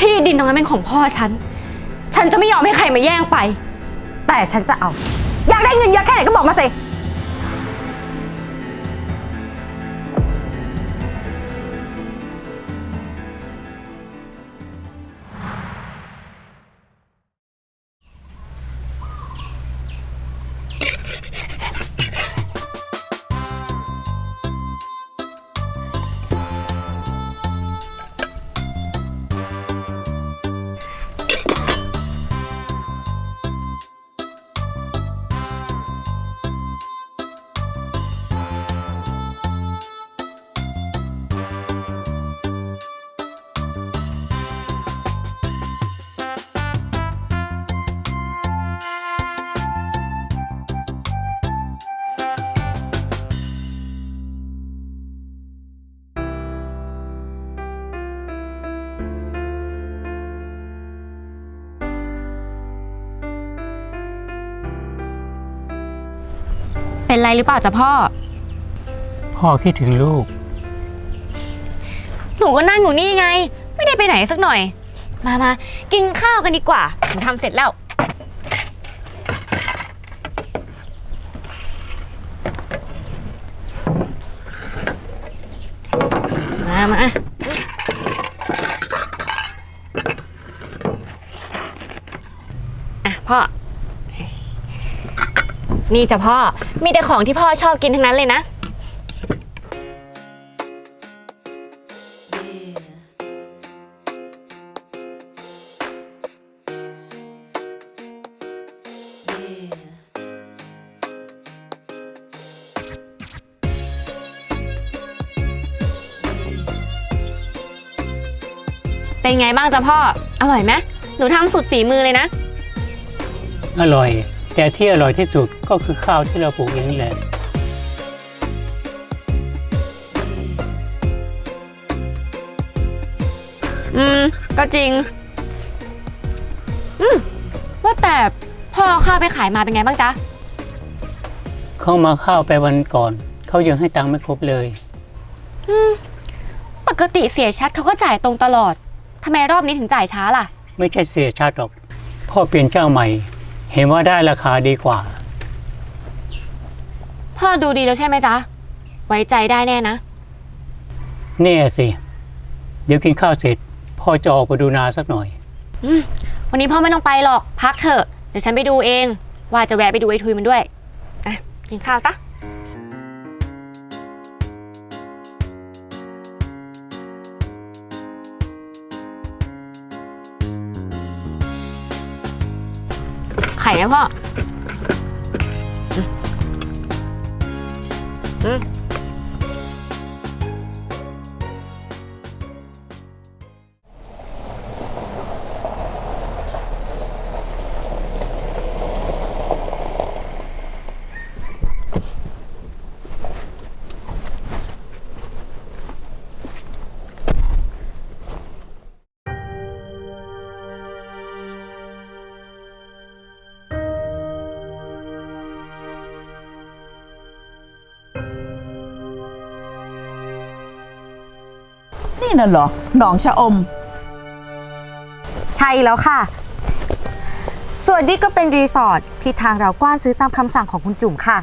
ที่ดินตรงนั้นเป็นของพ่อฉัน ฉันจะไม่ยอมให้ใครมาแย่งไป แต่ฉันจะเอา อยากได้เงินเยอะแค่ไหนก็บอกมาสิ หรือเปล่าจ๊ะพ่อ พ่อคิดถึงลูก หนูก็นั่งอยู่นี่ไง ไม่ได้ไปไหนสักหน่อย มามากินข้าวกันดีกว่าหนูทำเสร็จแล้ว มามาอะพ่อ นี่จ้ะพ่อ มีแต่ของที่พ่อชอบกินทั้งนั้นเลยนะ เป็นไงบ้างจ๊ะพ่อ อร่อยไหมหนูทำสุดฝีมือเลยนะ อร่อย แต่ที่อร่อยที่สุดก็คือข้าวที่เราปลูกเองนี่แหละอืม ก็จริง อืมว่าแต่พ่อเอาข้าวไปขายมาเป็นไงบ้างจ๊ะ เข้ามาข้าวไปวันก่อน เขายังให้ตังค์ไม่ครบเลยปกติเสียชัดเขาก็จ่ายตรงตลอดทำไมรอบนี้ถึงจ่ายช้าล่ะ ไม่ใช่เสียชาติหรอก พ่อเปลี่ยนเจ้าใหม่ เห็นว่าได้ราคาดีกว่า พ่อดูดีแล้วใช่ไหมจ๊ะ ไว้ใจได้แน่นะแน่สิ เดี๋ยวกินข้าวเสร็จ พ่อจะออกไปดูนาสักหน่อย อืมวันนี้พ่อไม่ต้องไปหรอก พักเถอะ เดี๋ยวฉันไปดูเอง ว่าจะแวะไปดูไอ้ทุยมันด้วยอะกินข้าวซะ ไข่ไหมพ่อ นี่น่ะเหรอ หนองชะอม ใช่แล้วค่ะ ส่วนนี้ก็เป็นรีสอร์ทที่ทางเรากว้านซื้อตามคำสั่งของคุณจุ๋มค่ะ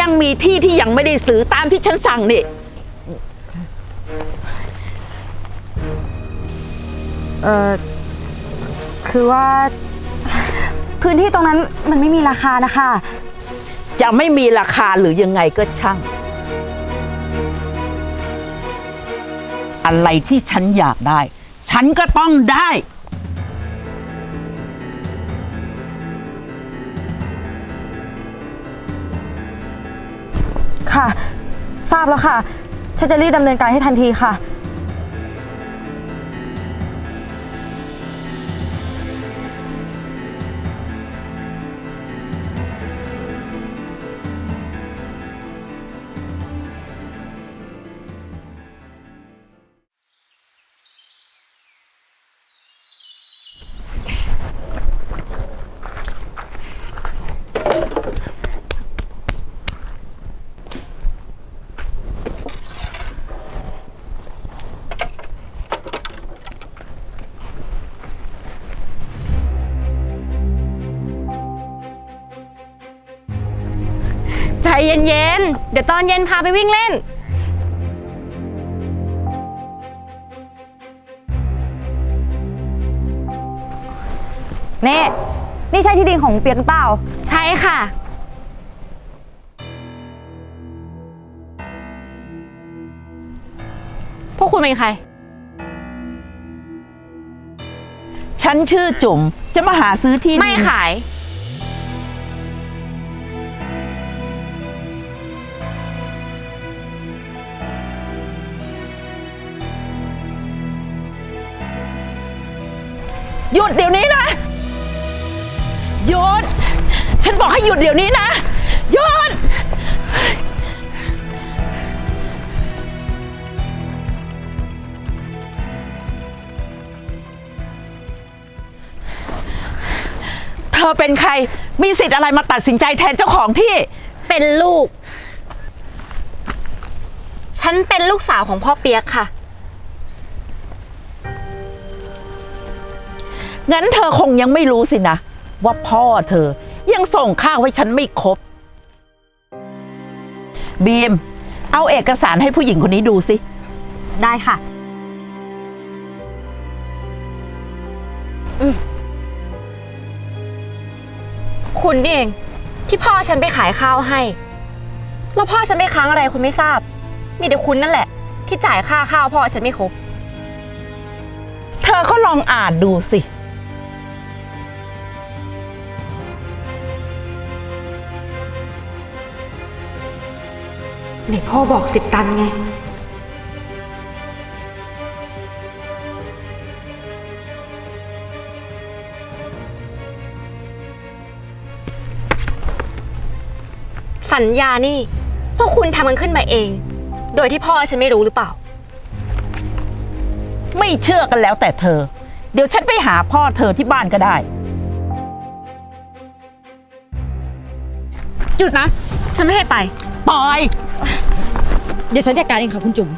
ยังมีที่ที่ยังไม่ได้ซื้อตามที่ฉันสั่งนี่ เออคือว่า พื้นที่ตรงนั้นมันไม่มีราคานะคะ จะไม่มีราคาหรือยังไงก็ช่าง อะไรที่ฉันอยากได้ ฉันก็ต้องได้ ค่ะ ทราบแล้วค่ะ ฉันจะรีบดำเนินการให้ทันทีค่ะ ใจเย็นๆ เดี๋ยวตอนเย็นพาไปวิ่งเล่น เน่นี่ใช่ที่ดินของเปียกหรือเปล่า ใช่ค่ะ พวกคุณเป็นใคร ฉันชื่อจุ๋มจะมาหาซื้อที่ดิน ไม่ขาย หยุดเดี๋ยวนี้นะ หยุด ฉันบอกให้หยุดเดี๋ยวนี้นะ หยุด เธอเป็นใคร มีสิทธิ์อะไรมาตัดสินใจแทนเจ้าของที่ เป็นลูก ฉันเป็นลูกสาวของพ่อเปียกค่ะ งั้นเธอคงยังไม่รู้สินะ ว่าพ่อเธอยังส่งข้าวให้ฉันไม่ครบ บีม เอาเอกสารให้ผู้หญิงคนนี้ดูสิ ได้ค่ะ คุณนี่เอง ที่พ่อฉันไปขายข้าวให้ แล้วพ่อฉันไม่ค้างอะไรคุณไม่ทราบ มีแต่คุณนั่นแหละ ที่จ่ายค่าข้าวพ่อฉันไม่ครบ เธอก็ลองอ่านดูสิ ไหนพ่อบอกสิบตันไง สัญญานี่ พวกคุณทำกันขึ้นมาเอง โดยที่พ่อฉันไม่รู้หรือเปล่า ไม่เชื่อกันแล้วแต่เธอ เดี๋ยวฉันไปหาพ่อเธอที่บ้านก็ได้ หยุดนะ ฉันไม่ให้ไป ปอย เดี๋ยวฉันจัดการเองค่ะคุณจุ๋ม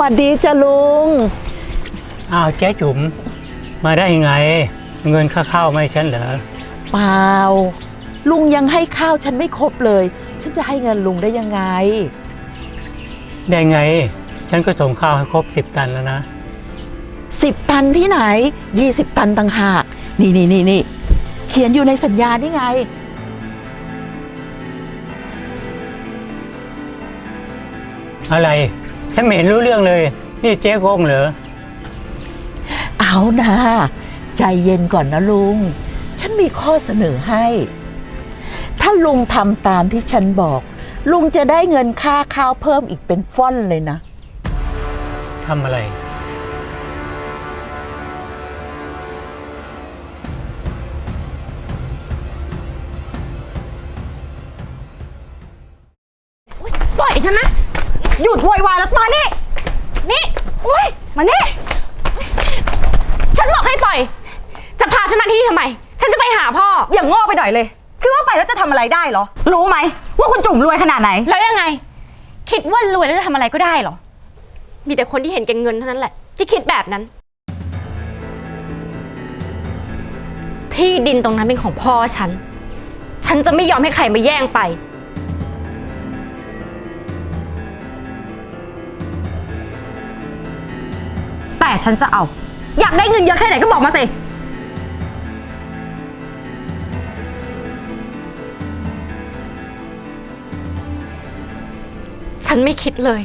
วัสดีจ้ะลุง อ้าวเจ๊จุ๋มมาได้ยังไง เงินค่าข้าวไม่ให้ฉันเหรอเปล่า ลุงยังให้ข้าวฉันไม่ครบเลย ฉันจะให้เงินลุงได้ยังไง ได้ไง ฉันก็ส่งข้าวให้ครบสิบตันแล้วนะสิบตันที่ไหนยี่สิบตันต่างหาก นี่นี่นี่นี่เขียนอยู่ในสัญญานี่ไง อะไร ฉันไม่เห็นรู้เรื่องเลย นี่เจ๊โกงเหรอ เอานะ ใจเย็นก่อนนะลุง ฉันมีข้อเสนอให้ ถ้าลุงทำตามที่ฉันบอก ลุงจะได้เงินค่าข้าวเพิ่มอีกเป็นฟ่อนเลยนะ ทำอะไร ปล่อยฉันนะ หยุดโวยวายแล้วมานี่ นี่อุ้ยมานี่ ฉันบอกให้ปล่อย จะพาฉันมาที่นี่ทำไม ฉันจะไปหาพ่อ อย่างโง่ไปหน่อยเลย คิดว่าไปแล้วจะทำอะไรได้เหรอ รู้ไหมว่าคุณจุ๋มรวยขนาดไหน แล้วยังไง คิดว่ารวยแล้วจะทำอะไรก็ได้เหรอ มีแต่คนที่เห็นแก่เงินเท่านั้นแหละ ที่คิดแบบนั้น ที่ดินตรงนั้นเป็นของพ่อฉัน ฉันจะไม่ยอมให้ใครมาแย่งไป ฉันจะเอา อยากได้เงินเยอะแค่ไหนก็บอกมาสิ ฉันไม่คิดเลย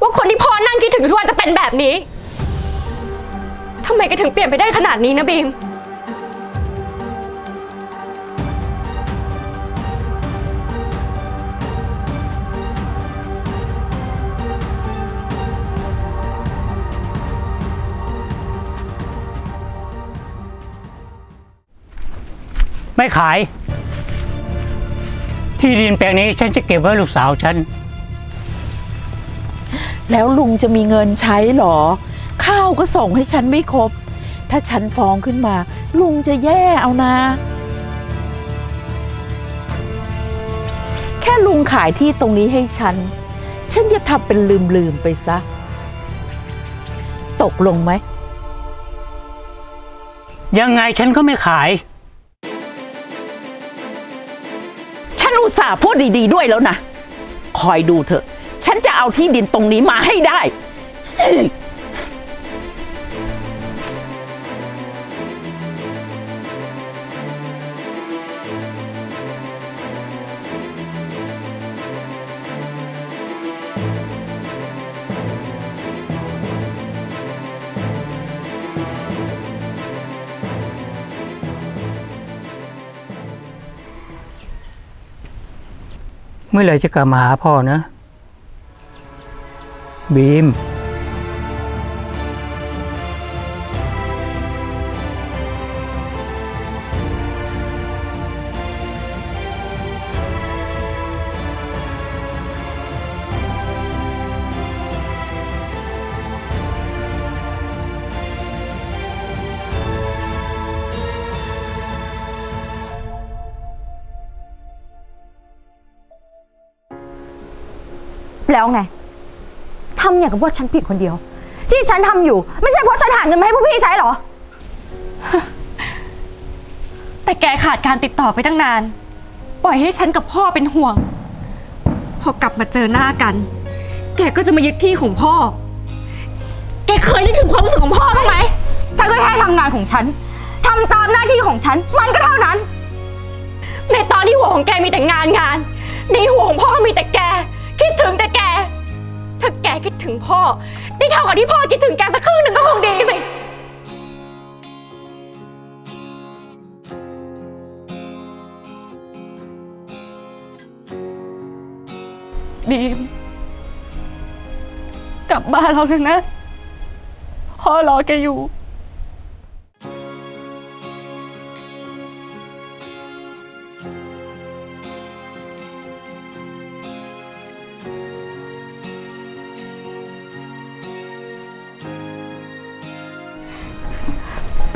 ว่าคนที่พ่อนั่งคิดถึงทุกวันจะเป็นแบบนี้ ทำไมแกถึงเปลี่ยนไปได้ขนาดนี้นะบีม ไม่ขาย ที่ดินแปลงนี้ฉันจะเก็บไว้ลูกสาวฉัน แล้วลุงจะมีเงินใช้เหรอ ข้าวก็ส่งให้ฉันไม่ครบ ถ้าฉันฟ้องขึ้นมา ลุงจะแย่เอานะ แค่ลุงขายที่ตรงนี้ให้ฉัน ฉันจะทำเป็นลืมๆไปซะ ตกลงไหม ยังไงฉันก็ไม่ขาย ฉันอุตส่าห์พูดดีๆด้วยแล้วนะ คอยดูเถอะ ฉันจะเอาที่ดินตรงนี้มาให้ได้ เมื่อไหร่จะกลับมาหาพ่อนะ บีม แล้วไงทำอย่างกับว่าฉันผิดคนเดียว ที่ฉันทำอยู่ ไม่ใช่เพราะฉันหาเงินมาให้พวกพี่ใช้เหรอ แต่แกขาดการติดต่อไปตั้งนาน ปล่อยให้ฉันกับพ่อเป็นห่วง พอกลับมาเจอหน้ากัน แกก็จะมายึดที่ของพ่อ แกเคยนึกถึงความรู้สึกของพ่อบ้างไหม ฉันก็แค่ทำงานของฉันทำตามหน้าที่ของฉัน มันก็เท่านั้น ในตอนที่หัวของแกมีแต่งานงาน ในหัวของพ่อมีแต่แก คิดถึงแต่แก ถ้าแกคิดถึงพ่อได้เท่ากับที่พ่อคิดถึงแกสักครึ่งหนึ่งก็คงดีสิ บีม กลับบ้านเราเถอะนะ พ่อรอแกอยู่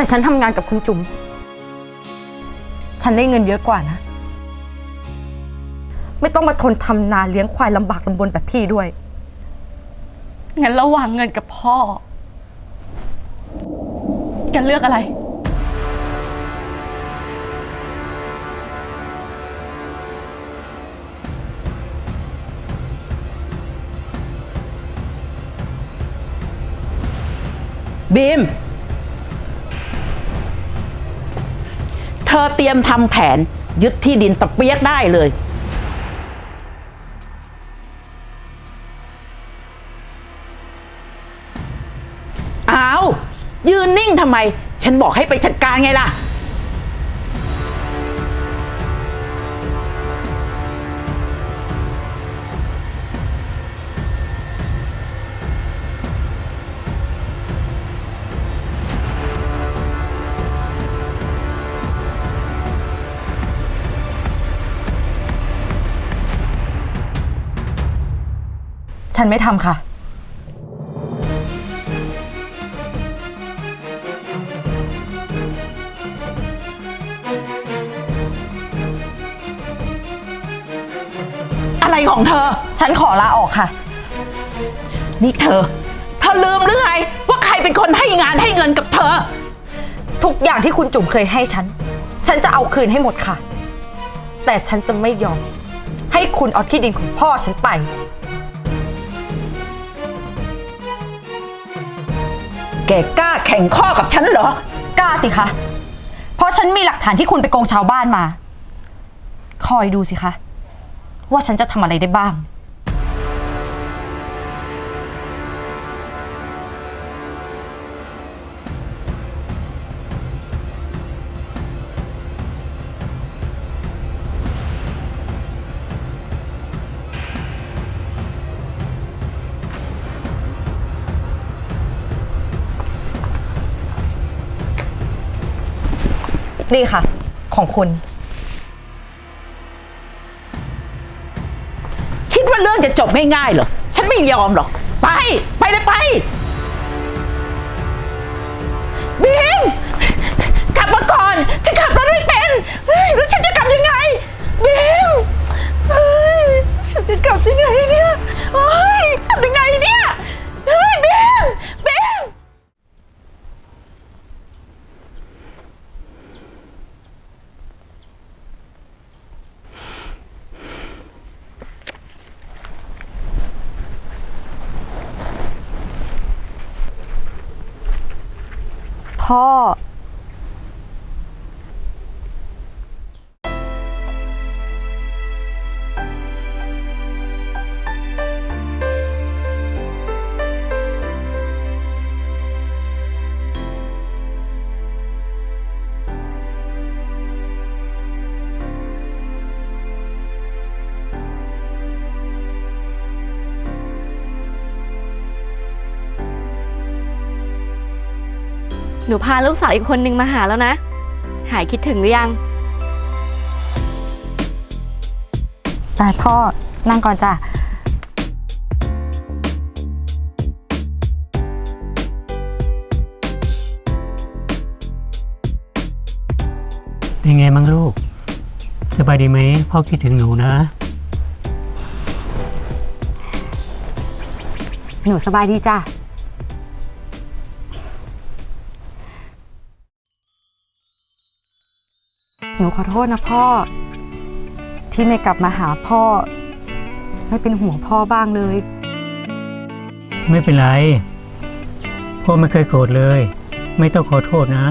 แต่ฉันทำงานกับคุณจุ๋ม ฉันได้เงินเยอะกว่านะ ไม่ต้องมาทนทำนาเลี้ยงควายลำบากลำบนแบบพี่ด้วย งั้นระหว่างเงินกับพ่อ แกเลือกอะไร บีม เธอเตรียมทำแผนยึดที่ดินตะเปียกได้เลย อ้าว ยืนนิ่งทำไม ฉันบอกให้ไปจัดการไงล่ะ ฉันไม่ทำค่ะ อะไรของเธอ ฉันขอลาออกค่ะ นี่เธอ เธอลืมหรือไง ว่าใครเป็นคนให้งานให้เงินกับเธอ ทุกอย่างที่คุณจุ๋มเคยให้ฉัน ฉันจะเอาคืนให้หมดค่ะ แต่ฉันจะไม่ยอม ให้คุณเอาที่ดินของพ่อฉันไป แกกล้าแข่งข้อกับฉันเหรอ กล้าสิคะ เพราะฉันมีหลักฐานที่คุณไปโกงชาวบ้านมา คอยดูสิคะ ว่าฉันจะทำอะไรได้บ้าง นี่ค่ะ ของคุณ คิดว่าเรื่องจะจบง่ายๆเหรอ ฉันไม่ยอมหรอก ไป ไปเลยไป บีม กลับมาก่อน ฉันขับรถไม่เป็นเฮ้ยแล้วฉันจะกลับยังไง บีมเฮ้ยฉันจะกลับยังไงเนี่ยเฮ้ยทำยังไงเนี่ย หนูพาลูกสาวอีกคนนึงมาหาแล้วนะ หายคิดถึงหรือยังแต่พ่อ นั่งก่อนจ้ะ เป็นไงบ้างลูก สบายดีไหม พ่อคิดถึงหนูนะ หนูสบายดีจ้ะ นูขอโทษนะพ่อ ที่ไม่กลับมาหาพ่อ ไม่เป็นห่วงพ่อบ้างเลย ไม่เป็นไร พ่อไม่เคยโกรธเลย ไม่ต้องขอโทษนะ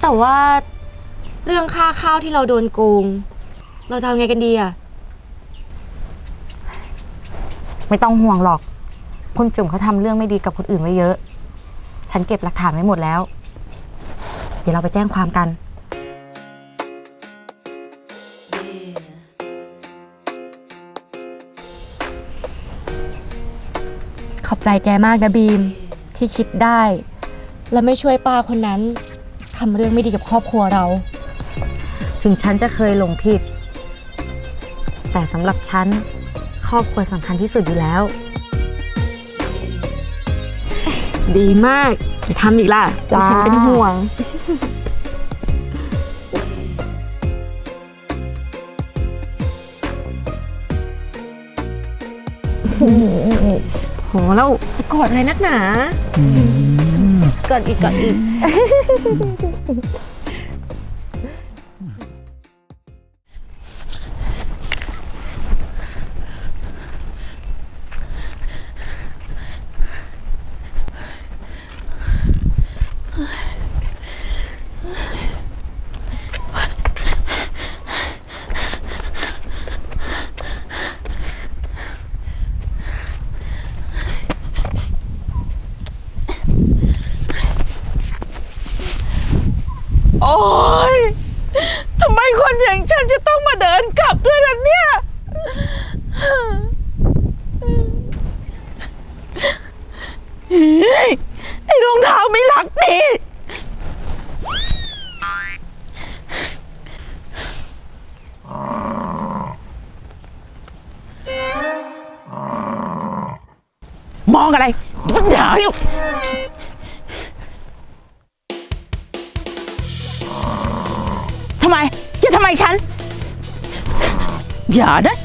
แต่ว่า เรื่องค่าข้าวที่เราโดนโกง เราจะเอาไงกันดีอะไม่ต้องห่วงหรอก คุณจุ๋มเขาทำเรื่องไม่ดีกับคนอื่นไว้เยอะ ฉันเก็บหลักฐานไว้หมดแล้ว เดี๋ยวเราไปแจ้งความกัน ขอบใจแกมากนะบีม ที่คิดได้ และไม่ช่วยป้าคนนั้นทำเรื่องไม่ดีกับครอบครัวเรา ถึงฉันจะเคยหลงผิด แต่สำหรับฉันครอบครัวสำคัญที่สุดอยู่แล้ว ดีมากอย่าทำอีกล่ะจ้า ฉันเป็นห่วง โหแล้วจะกอดอะไรนักหนากอดอีกกอดอีก โอ๊ย ทำไมคนอย่างฉันจะต้องมา เดินกลับด้วยนะเนี่ย อ